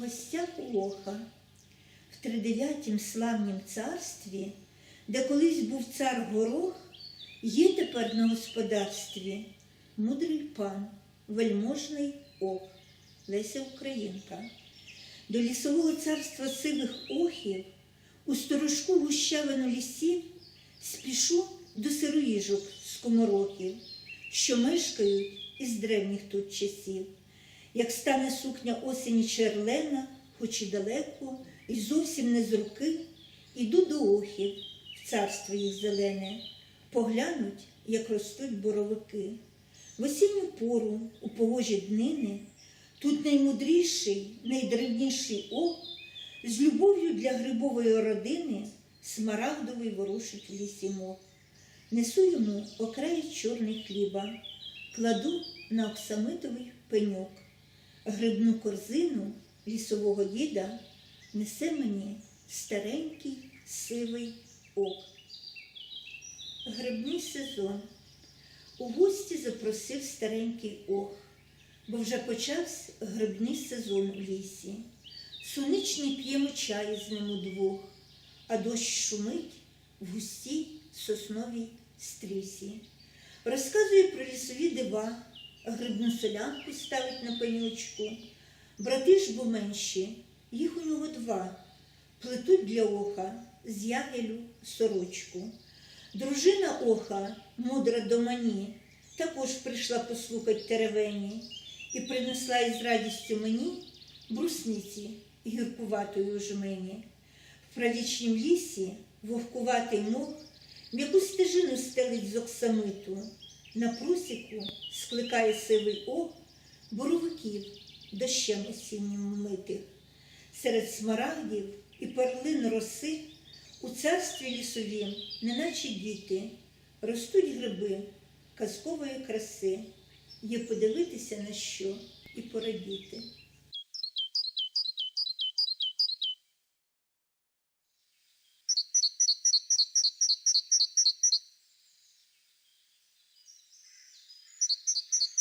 гостях у Оха, в тридев'ятім славнім царстві, де колись був цар Горох, є тепер на господарстві мудрий пан, вельможний ох, Леся Українка. До лісового царства сивих охів, у сторожку гущавину лісів, спішу до сироїжок скоморохів, що мешкають із древніх тут часів. Як стане сукня осені черлена, хоч і далеко, і зовсім не з руки, іду до охів в царство їх зелене, поглянуть, як ростуть боровики. В осінню пору, у погожі днини, тут наймудріший, найдревніший ох, з любов'ю для грибової родини смарагдовий ворушить лісі мох. Несу йому окрай чорний хліба, кладу на оксамитовий пеньок. Грибну корзину лісового діда несе мені старенький сивий ок. Грибний сезон. У гості запросив старенький ох, бо вже почався грибний сезон у лісі. Суничний п'ємо чай з ним удвох, а дощ шумить в густій сосновій стрісі. Розказує про лісові дива, грибну солянку ставить на пенючку. Брати ж бо менші, їх у нього два, плетуть для оха з ягелю сорочку. Дружина оха, мудра до мані, також прийшла послухать теревені і принесла із радістю мені брусниці гіркуватої жмені. В правічнім лісі вовкуватий мох м'яку стежину стелить з оксамиту, на прусіку скликає сивий ох боровиків дощем осіннім митих. Серед смарагдів і перлин роси у царстві лісовім, неначе діти, ростуть гриби казкової краси, є подивитися на що і порадіти.